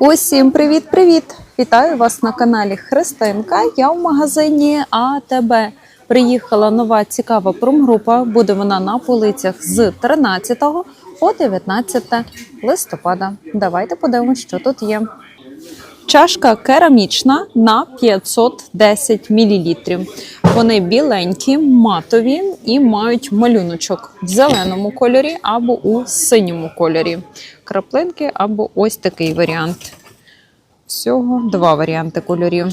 Усім привіт-привіт! Вітаю вас на каналі Христинка. Я в магазині АТБ. Приїхала нова цікава промгрупа. Буде вона на полицях з 13 по 19 листопада. Давайте подивимось, що тут є. Чашка керамічна на 510 мл. Вони біленькі, матові і мають малюночок в зеленому кольорі або у синьому кольорі. Краплинки або ось такий варіант. Всього два варіанти кольорів.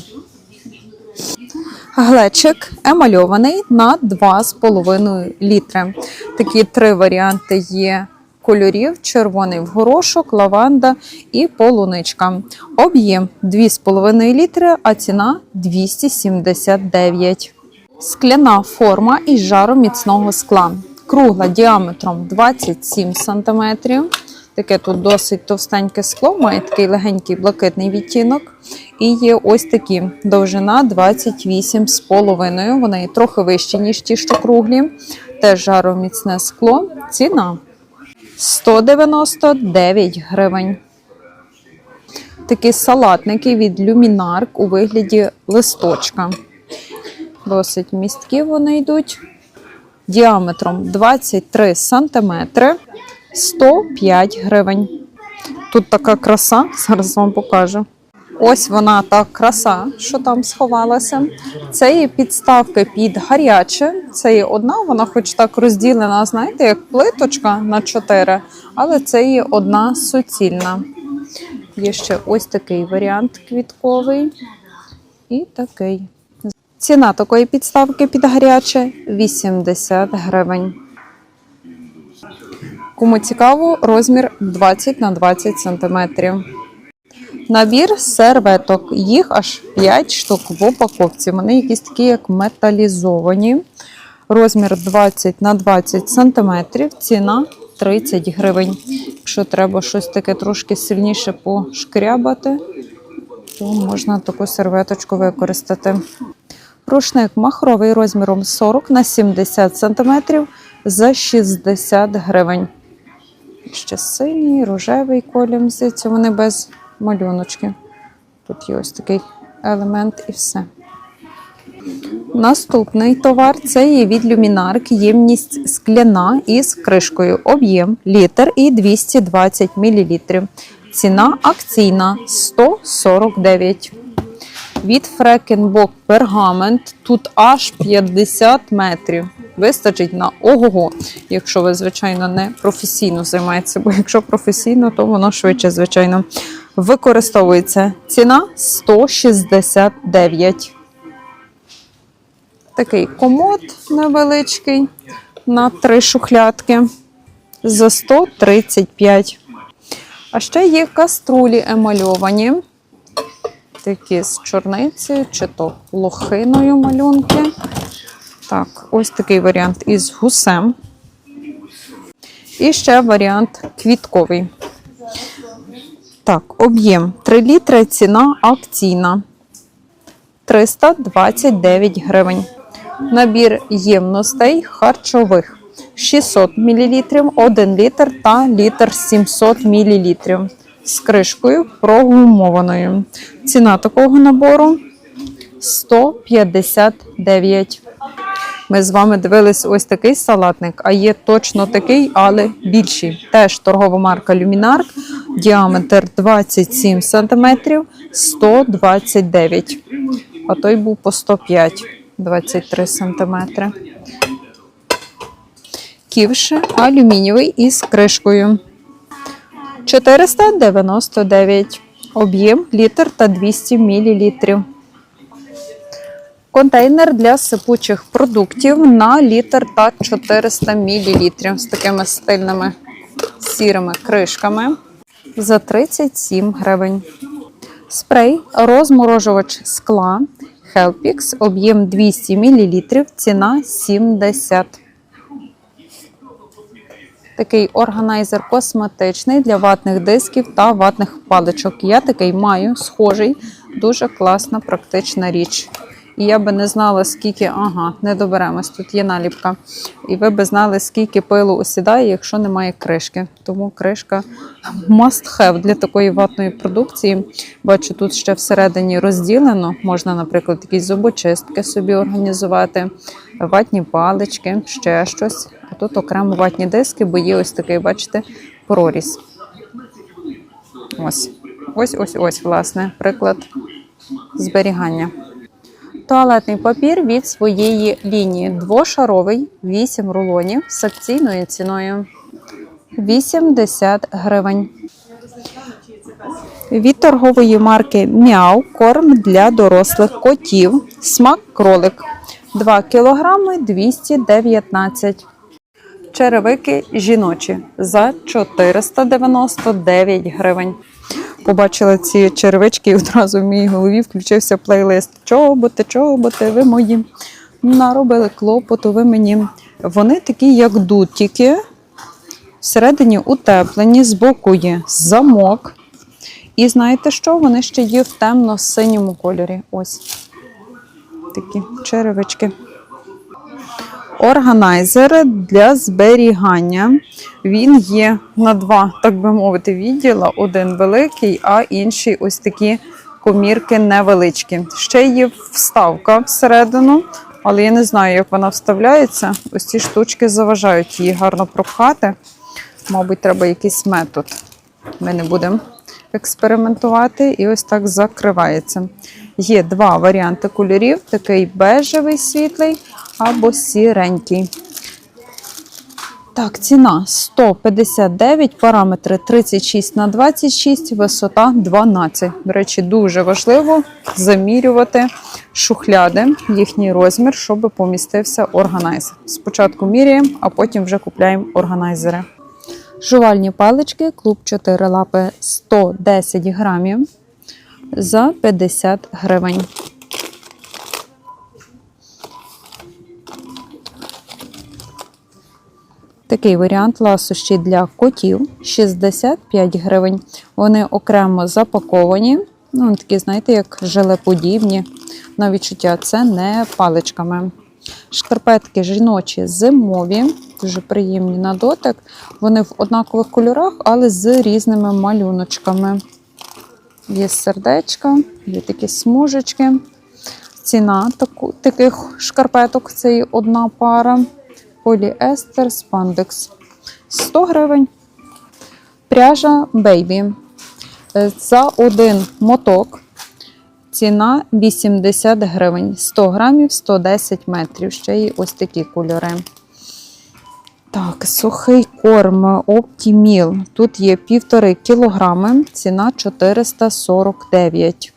Глечик емальований на 2,5 літри. Такі три варіанти є кольорів: червоний в горошок, лаванда і полуничка. Об'єм 2,5 літри, а ціна 279. Скляна форма із жару міцного скла. Кругла діаметром 27 см. Таке тут досить товстеньке скло, має такий легенький блакитний відтінок. І є ось такі довжина 28,5. Вони трохи вищі, ніж ті, що круглі. Теж жароміцне скло. Ціна 199 гривень. Такі салатники від Luminark у вигляді листочка. Досить місткі вони йдуть. Діаметром 23 см 105 гривень. Тут така краса, зараз вам покажу. Ось вона та краса, що там сховалася. Це є підставки під гаряче. Це є одна, вона хоч так розділена, знаєте, як плиточка на 4, але це є одна суцільна. Є ще ось такий варіант квітковий і такий. Ціна такої підставки під гаряче 80 гривень. Кому цікаво, розмір 20 на 20 см. Набір серветок. Їх аж 5 штук в упаковці. Вони якісь такі, як металізовані. Розмір 20 на 20 см. Ціна 30 гривень. Якщо треба щось таке трошки сильніше пошкрябати, то можна таку серветочку використати. Рушник махровий розміром 40 на 70 см за 60 гривень. Ще синій, рожевий колір, здається, вони без малюночки. Тут є ось такий елемент і все. Наступний товар це є від Luminark, ємність скляна із кришкою. Об'єм літр і 220 мл. Ціна акційна 149. Від Фрекенбок пергамент тут аж 50 метрів. Вистачить на ого, якщо ви, звичайно, не професійно займаєтеся, бо якщо професійно, то воно швидше, звичайно, використовується. Ціна 169. Такий комод невеличкий на три шухлядки за 135. А ще є каструлі емальовані. Такі з чорниці чи то лохиною малюнки. Так, ось такий варіант із гусем. І ще варіант квітковий. Так, об'єм 3 літри, ціна акційна 329 гривень. Набір ємностей харчових 600 мл, 1 літр та літр 700 мл з кришкою прогумованою. Ціна такого набору 159. Ми з вами дивились ось такий салатник, а є точно такий, але більший. Теж торгова марка Luminark, діаметр 27 см, 129 А той був по 105 23 см. Ківш алюмінієвий із кришкою. 499. Об'єм літр та 200 мл. Контейнер для сипучих продуктів на літр та 400 мл з такими стильними сірими кришками за 37 гривень. Спрей розморожувач скла Helpix, об'єм 200 мл, ціна 70. Такий органайзер косметичний для ватних дисків та ватних паличок. Я такий маю, схожий, дуже класна, практична річ. І я би не знала, скільки, ага, не доберемось, тут є наліпка. І ви би знали, скільки пилу осідає, якщо немає кришки. Тому кришка must have для такої ватної продукції. Бачу, тут ще всередині розділено. Можна, наприклад, якісь зубочистки собі організувати, ватні палички, ще щось. А тут окремо ватні диски, бо є ось такий, бачите, проріз. Ось, ось, ось, ось, власне, приклад зберігання. Туалетний папір від своєї лінії двошаровий, 8 рулонів з акційною ціною 80 гривень. Від торгової марки Мяу корм для дорослих котів. Смак кролик 2 кг 219 Черевики жіночі за 499 гривень. Побачила ці черевички і одразу в моїй голові включився плейлист. Чоботи, чоботи, ви мої. Наробили клопоту, ви мені. Вони такі, як дутіки. Всередині утеплені, збоку є замок. І знаєте що? Вони ще є в темно-синьому кольорі. Ось такі черевички. Органайзер для зберігання. Він є на два, так би мовити, відділа. Один великий, а інший ось такі комірки невеличкі. Ще є вставка всередину, але я не знаю, як вона вставляється. Ось ці штучки заважають її гарно пропхати. Мабуть, треба якийсь метод. Ми не будемо експериментувати, і ось так закривається. Є два варіанти кольорів: такий бежевий світлий або сіренький. Так, ціна 159, параметри 36 на 26, висота 12. До речі, дуже важливо замірювати шухляди, їхній розмір, щоб помістився органайзер. Спочатку міряємо, а потім вже купляємо органайзери. Жувальні палички, клуб 4 лапи 110 грамів за 50 гривень. Такий варіант ласощі для котів 65 гривень. Вони окремо запаковані. Ну, такі, знаєте, як желеподібні. На відчуття це не паличками. Шкарпетки жіночі зимові, дуже приємні на дотик. Вони в однакових кольорах, але з різними малюночками. Є сердечка, є такі смужечки. Ціна таку, таких шкарпеток це і одна пара. Поліестер, спандекс 100 гривень. Пряжа Бейбі. Е, За один моток ціна 80 гривень. 100 грамів, 110 метрів. Ще є ось такі кольори. Так, сухий корм Оптіміл. Тут є 1,5 кілограми, ціна 449.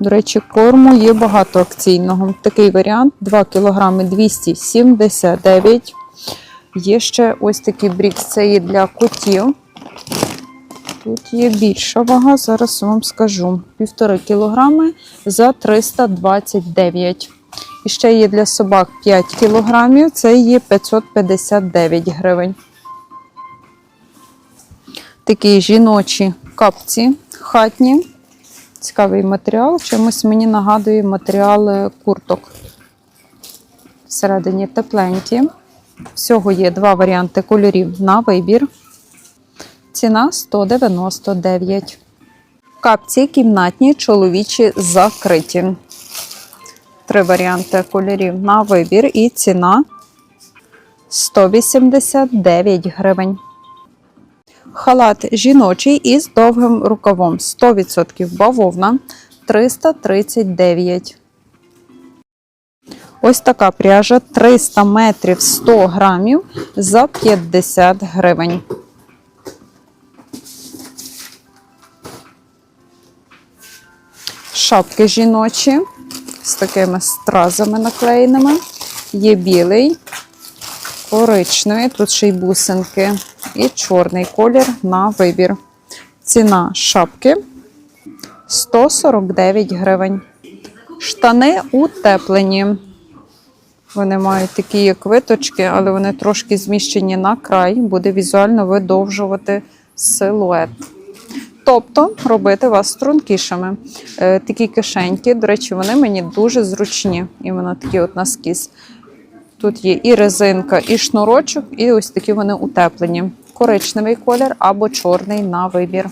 До речі, корму є багато акційного. Такий варіант 2 кг 279. Є ще ось такий брікс, це є для котів. Тут є більша вага, зараз вам скажу. 1,5 кг за 329. І ще є для собак 5 кг, це є 559 гривень. Такі жіночі капці хатні. Цікавий матеріал. Чимось мені нагадує матеріал е, курток. Всередині тепленькі. Всього є два варіанти кольорів на вибір. Ціна 199. Капці кімнатні, чоловічі закриті. Три варіанти кольорів на вибір і ціна 189 гривень. Халат жіночий із довгим рукавом 100% бавовна 339. Ось така пряжа 300 метрів 100 грамів за 50 гривень. Шапки жіночі з такими стразами наклеєними. Є білий, коричневий, тут ще й бусинки, і чорний колір на вибір. Ціна шапки 149 гривень. Штани утеплені. Вони мають такі як виточки, але вони трошки зміщені на край, буде візуально видовжувати силует. Тобто робити вас стрункішими. Е, такі кишеньки, до речі, вони мені дуже зручні. Іменно такі от наскіз. Тут є і резинка, і шнурочок, і ось такі вони утеплені. Коричневий колір або чорний на вибір.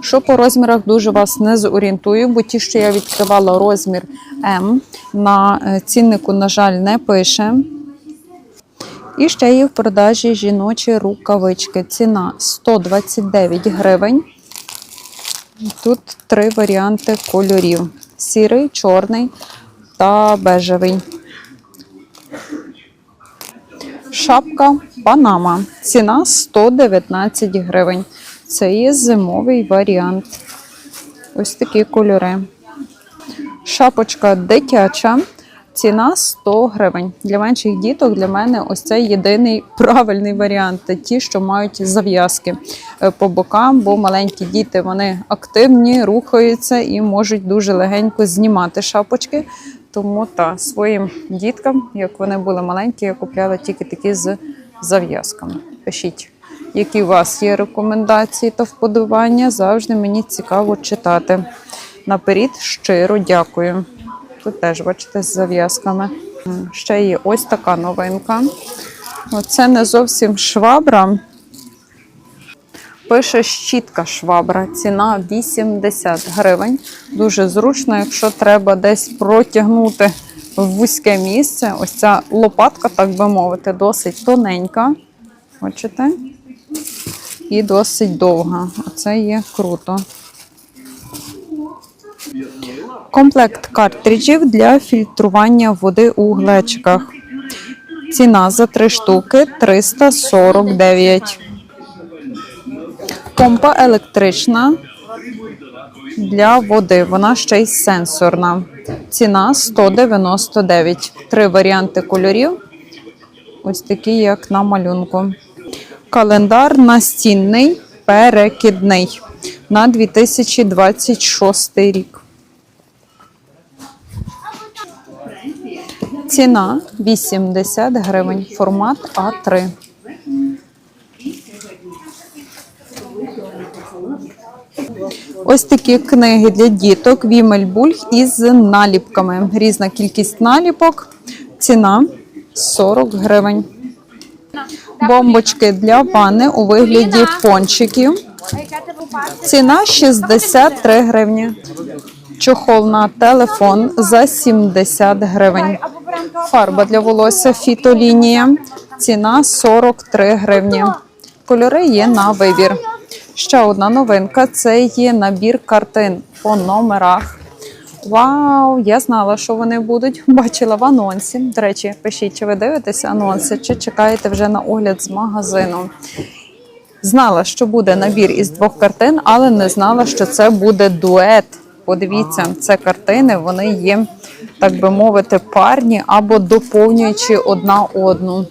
Що по розмірах дуже вас не зорієнтую, бо ті, що я відкривала розмір М, на е, ціннику, на жаль, не пише. І ще є в продажі жіночі рукавички. Ціна 129 гривень. Тут три варіанти кольорів: сірий, чорний та бежевий. Шапка Панама. Ціна 119 гривень. Це є зимовий варіант. Ось такі кольори. Шапочка дитяча. Ціна 100 гривень. Для менших діток для мене ось це єдиний правильний варіант. Ті, що мають зав'язки е, по бокам, бо маленькі діти вони активні, рухаються і можуть дуже легенько знімати шапочки. Тому та своїм діткам, як вони були маленькі, я купляла тільки такі з зав'язками. Пишіть, які у вас є рекомендації та вподобання. Завжди мені цікаво читати. Наперед щиро дякую. Тут теж, бачите, з зав'язками. Ще є ось така новинка. Це не зовсім швабра. Пише щітка швабра, ціна 80 гривень. Дуже зручно, якщо треба десь протягнути в вузьке місце. Ось ця лопатка, так би мовити, досить тоненька. Бачите? І досить довга. Оце є круто. Комплект картриджів для фільтрування води у глечиках. Ціна за 3 штуки 349. Помпа електрична для води. Вона ще й сенсорна. Ціна 199. Три варіанти кольорів. Ось такі, як на малюнку. Календар настінний перекидний на 2026 рік. Ціна 80 гривень. Формат А3. Ось такі книги для діток Вімельбульг із наліпками. Різна кількість наліпок. Ціна 40 гривень. Бомбочки для ванни у вигляді пончиків. Ціна 63 гривні. Чохол на телефон за 70 гривень. Фарба для волосся фітолінія. Ціна 43 гривні. Кольори є на вибір. Ще одна новинка це є набір картин по номерах. Вау! Я знала, що вони будуть. Бачила в анонсі. До речі, пишіть, чи ви дивитеся анонси, чи чекаєте вже на огляд з магазину. Знала, що буде набір із двох картин, але не знала, що це буде дует. Подивіться, це картини, вони є, так би мовити, парні або доповнюючи одна одну.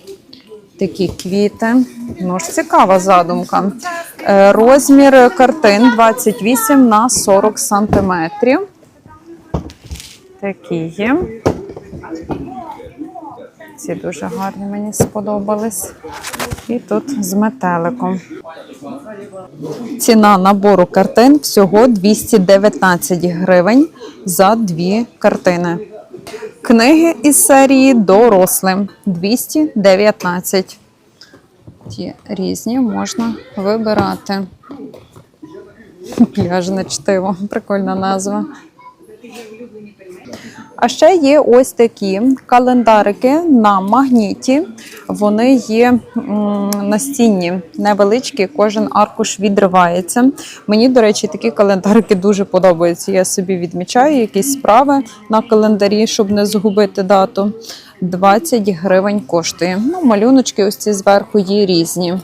Такі квіти. Ну ж цікава задумка. Е, Розмір картин 28 на 40 сантиметрів. Такі є. Ці дуже гарні мені сподобались. І тут з метеликом. Ціна набору картин всього 219 гривень за дві картини. Книги із серії дорослим 219. Ті різні можна вибирати. Пляжне чтиво, прикольна назва. А ще є ось такі календарики на магніті. Вони є настінні, невеличкі, кожен аркуш відривається. Мені, до речі, такі календарики дуже подобаються. Я собі відмічаю якісь справи на календарі, щоб не згубити дату. 20 гривень коштує. Ну, малюночки ось ці зверху є різні.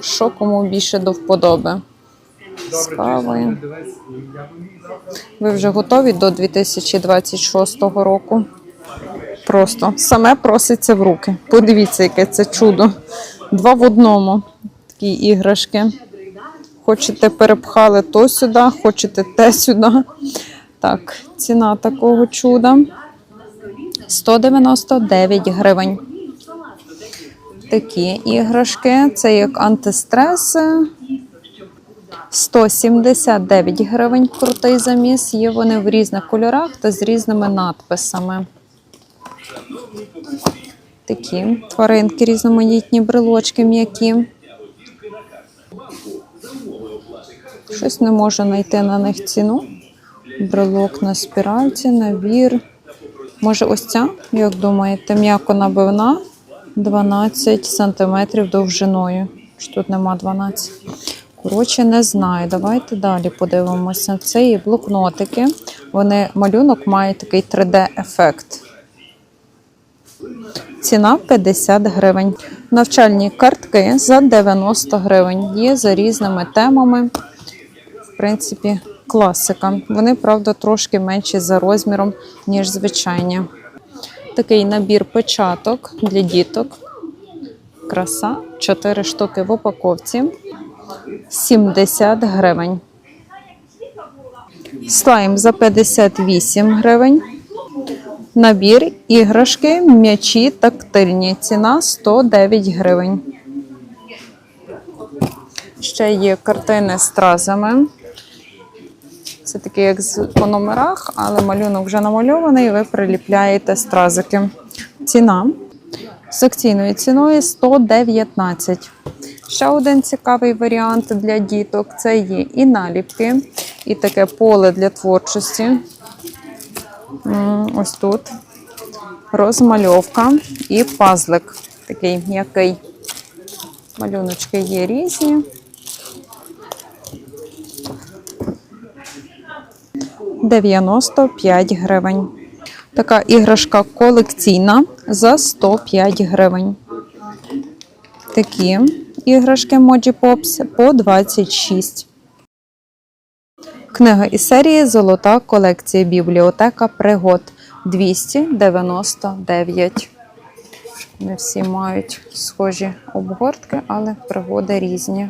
Що кому більше до вподоби. З кавою. Ви вже готові до 2026 року? Просто саме проситься в руки. Подивіться, яке це чудо. Два в одному. Такі іграшки. Хочете перепхали то сюди, хочете те сюди. Так, ціна такого чуда 199 гривень. Такі іграшки. Це як антистрес. 179 гривень крутий заміс. Є вони в різних кольорах та з різними надписами. Такі тваринки різноманітні, брелочки м'які. Щось не можу знайти на них ціну. Брелок на спіральці, набір. Може, ось ця, як думаєте, м'яко набивна 12 см довжиною. Тут нема 12? Коротше, не знаю. Давайте далі подивимося. Це є блокнотики. Вони малюнок має такий 3D-ефект. Ціна 50 гривень. Навчальні картки за 90 гривень. Є за різними темами. В принципі, класика. Вони, правда, трошки менші за розміром, ніж звичайні. Такий набір печаток для діток. Краса. 4 штуки в упаковці. 70 гривень. Слайм за 58 гривень. Набір іграшки, м'ячі тактильні. Ціна 109 гривень. Ще є картини з стразами. Це такі, як по номерах, але малюнок вже намальований, ви приліпляєте стразики. Ціна з акційною ціною 119. Ще один цікавий варіант для діток це є і наліпки, і таке поле для творчості. Ось тут розмальовка і пазлик такий м'який. Малюночки є різні. 95 гривень. Така іграшка колекційна за 105 гривень. Такі іграшки Moji Pops по 26. Книга із серії Золота колекція бібліотека пригод 299. Не всі мають схожі обгортки, але пригоди різні.